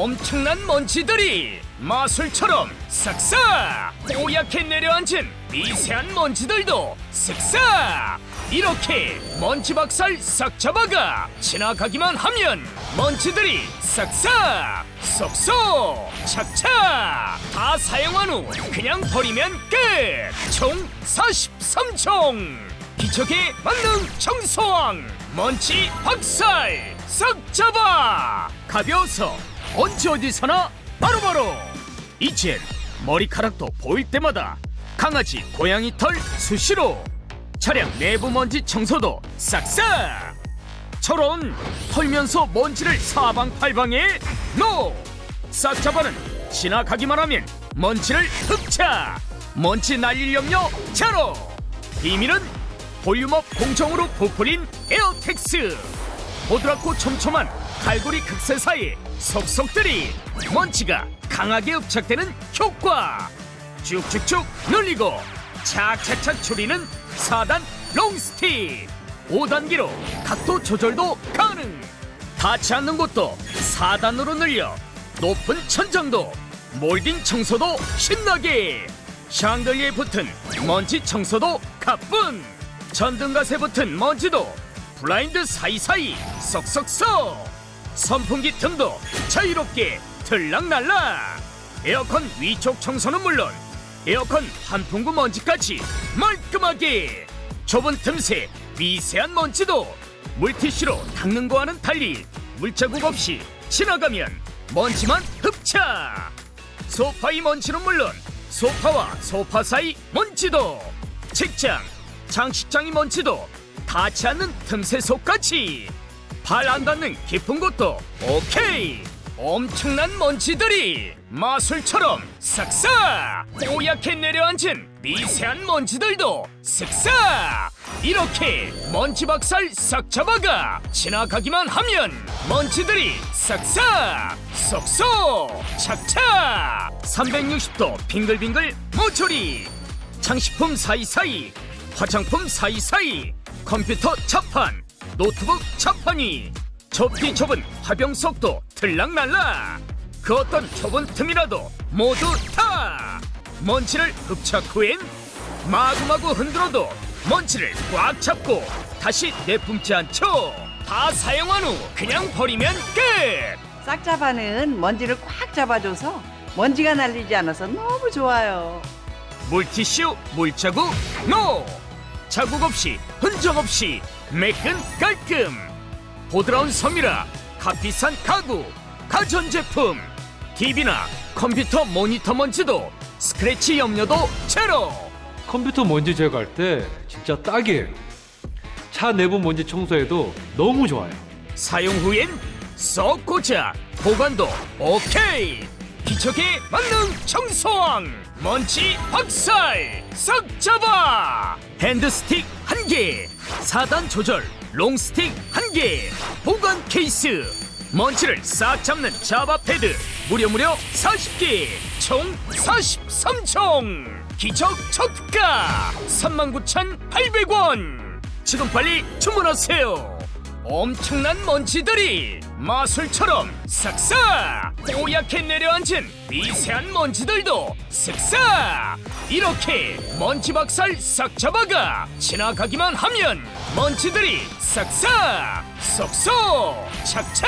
엄청난 먼지들이 마술처럼 쓱싹 뽀얗게 내려앉은 미세한 먼지들도 쓱싹 이렇게 먼지 박살 싹 잡아가 지나가기만 하면 먼지들이 싹싹 쏙쏙 착착 다 사용한 후 그냥 버리면 끝총 43총. 기적의 만능 청소왕. 먼지 박살 싹 잡아. 가벼워서 언제 어디서나 바로바로. 이젠 머리카락도 보일 때마다 강아지 고양이 털 수시로. 차량 내부 먼지 청소도 싹싹. 저런 털면서 먼지를 사방팔방에 노 싹 잡아는 지나가기만 하면 먼지를 흡차 먼지 날릴 염려 제로. 비밀은 볼륨업 공정으로 부풀린 에어텍스. 보드랍고 촘촘한 갈고리 극세 사이 속속들이 먼지가 강하게 흡착되는 효과. 쭉쭉쭉 늘리고 착착착 줄이는 4단 롱스틱. 5단계로 각도 조절도 가능. 닿지 않는 곳도 4단으로 늘려 높은 천장도 몰딩 청소도 신나게. 샹들리에 붙은 먼지 청소도 가뿐. 전등갓에 붙은 먼지도 블라인드 사이사이 쏙쏙쏙 선풍기 틈도 자유롭게 들락날락. 에어컨 위쪽 청소는 물론 에어컨 환풍구 먼지까지 말끔하게. 좁은 틈새 미세한 먼지도 물티슈로 닦는 거와는 달리 물자국 없이 지나가면 먼지만 흡착. 소파의 먼지는 물론 소파와 소파 사이 먼지도 책장, 장식장의 먼지도 닿지 않는 틈새 속까지 발 안 닿는 깊은 곳도 오케이. 엄청난 먼지들이 마술처럼 싹싹 뽀얗게 내려앉은 미세한 먼지들도 쓱싹 이렇게 먼지 박살 싹 잡아가 지나가기만 하면 먼지들이 싹싹 쏙쏙 착착. 360도 빙글빙글 모조리. 장식품 사이사이 화장품 사이사이 컴퓨터 차판 노트북 차판이. 좁디 좁은 화병 속도 들락날락. 그 어떤 좁은 틈이라도 모두 다 먼지를 흡착 후엔 마구마구 흔들어도 먼지를 꽉 잡고 다시 내뿜지 않죠. 다 사용한 후 그냥 버리면 끝. 싹 잡아는 먼지를 꽉 잡아줘서 먼지가 날리지 않아서 너무 좋아요. 물티슈 물자국 노! 자국 없이 흔적 없이 매끈 깔끔 보드라운 섬이라 값비싼 가구 가전제품 TV나 컴퓨터 모니터 먼지도 스크래치 염려도 제로 컴퓨터 먼지 제거할 때 진짜 딱이에요. 차 내부 먼지 청소에도 너무 좋아요. 사용 후엔 쏙 꽂아 보관도 오케이 기적의 만능 청소왕 먼지 박살! 싹 잡아! 핸드스틱 한개. 4단 조절 롱스틱 한개. 보관 케이스. 먼지를 싹 잡는 자바 패드. 무려 무려 40개. 총 43총. 기적 첫가. 39,800원. 지금 빨리 주문하세요. 엄청난 먼지들이 마술처럼 싹싹 뽀얗게 내려앉은 미세한 먼지들도 쓱싹 이렇게 먼지 박살 싹 잡아가 지나가기만 하면 먼지들이 싹싹 쏙쏙 착착!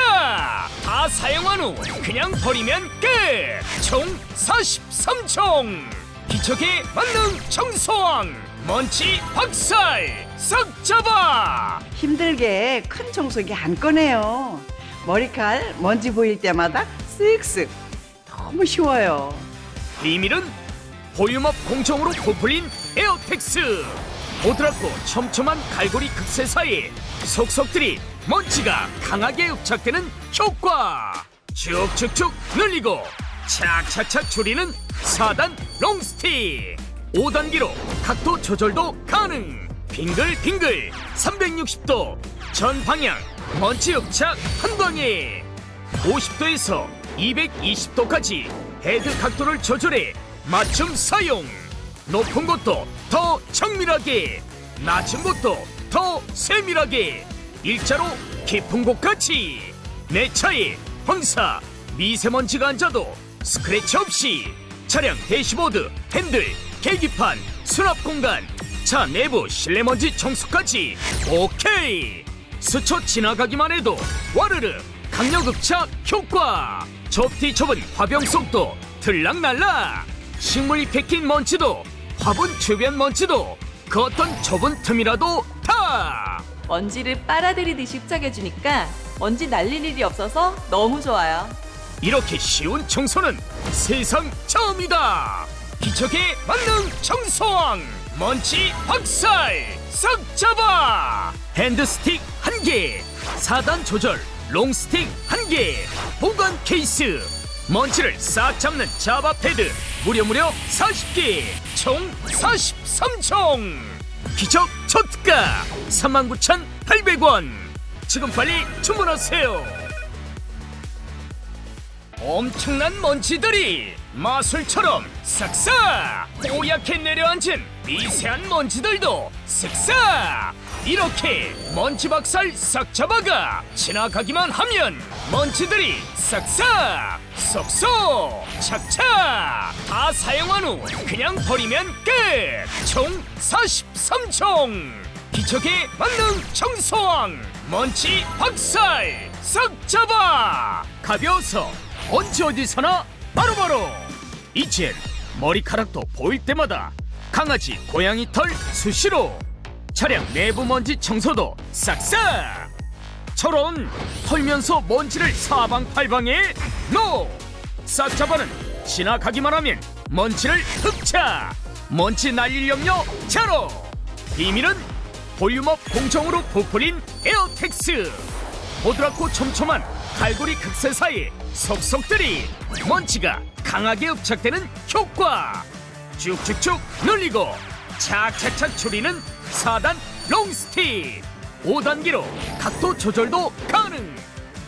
다 사용한 후 그냥 버리면 끝총 43총! 기적의 만능 청소왕! 먼지 박살 싹 잡아! 힘들게 큰 청소기 안 꺼내요. 머리칼 먼지 보일 때마다 쓱쓱 너무 쉬워요. 비밀은 볼륨업 공정으로 부풀린 에어텍스. 보드랍고 촘촘한 갈고리 극세 사이에 속속들이 먼지가 강하게 흡착되는 효과. 쭉쭉쭉 늘리고 착착착 줄이는 4단 롱스틱. 5단계로 각도 조절도 가능. 빙글빙글 360도 전 방향 먼지 흡착 한 방에. 50도에서 220도까지 헤드 각도를 조절해 맞춤 사용 높은 곳도 더 정밀하게 낮은 곳도 더 세밀하게 일자로 깊은 곳까지 내 차에 황사 미세먼지가 앉아도 스크래치 없이 차량 대시보드, 핸들, 계기판, 수납 공간, 차 내부 실내먼지 청소까지 오케이! 스쳐 지나가기만 해도 와르르 강력흡착 효과! 접티 좁은 화병 속도 들락날락! 식물이 베낀 먼지도 화분 주변 먼지도 그 어떤 좁은 틈이라도 다! 먼지를 빨아들이듯이 흡착해주니까 먼지 날릴 일이 없어서 너무 좋아요. 이렇게 쉬운 청소는 세상 처음이다. 기적의 만능 청소왕 먼지 박살 싹 잡아 핸드스틱 한 개, 4단 조절 롱스틱 한 개, 보관 케이스. 먼지를 싹 잡는 자바 패드 무려 무려 40개 총 43총. 기적 초특가 39,800원. 지금 빨리 주문하세요. 엄청난 먼지들이 마술처럼 싹싹 뽀얗게 내려앉은 미세한 먼지들도 쓱싹 이렇게 먼지 박살 싹 잡아가 지나가기만 하면 먼지들이 싹싹 쏙쏙 착착 다 사용한 후 그냥 버리면 끝총 43총. 기적의 만능 청소왕 먼지 박살 싹 잡아. 가벼워서 언제 어디서나 바로 바로. 이젠 머리카락도 보일 때마다 강아지 고양이 털 수시로 차량 내부 먼지 청소도 싹싹! 저런 털면서 먼지를 사방팔방에 노! 싹 잡아는 지나가기만 하면 먼지를 흡착! 먼지 날릴 염려 제로! 비밀은 볼륨업 공정으로 부풀린 에어텍스! 보드랍고 촘촘한 갈고리 극세 사이 속속들이 먼지가 강하게 흡착되는 효과! 쭉쭉쭉 늘리고 착착착 줄이는 4단 롱스틱. 5단계로 각도 조절도 가능.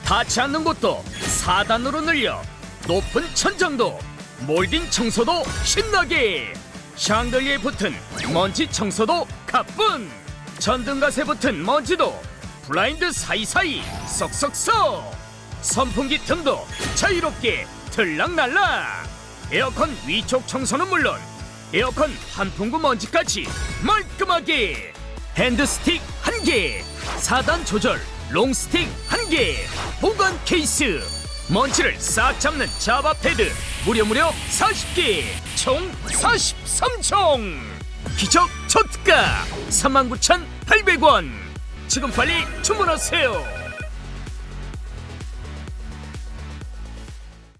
닿지 않는 곳도 4단으로 늘려 높은 천장도 몰딩 청소도 신나게. 샹들리에 붙은 먼지 청소도 가뿐. 전등갓에 붙은 먼지도 블라인드 사이사이 쏙쏙쏙. 선풍기 틈도 자유롭게 들락날락. 에어컨 위쪽 청소는 물론 에어컨 환풍구 먼지까지 말끔하게. 핸드스틱 한개 4단 조절 롱스틱 한개 보관 케이스. 먼지를 싹 잡는 자바 패드 무려 무려 40개 총 43총. 기적 초특가 39,800원. 지금 빨리 주문하세요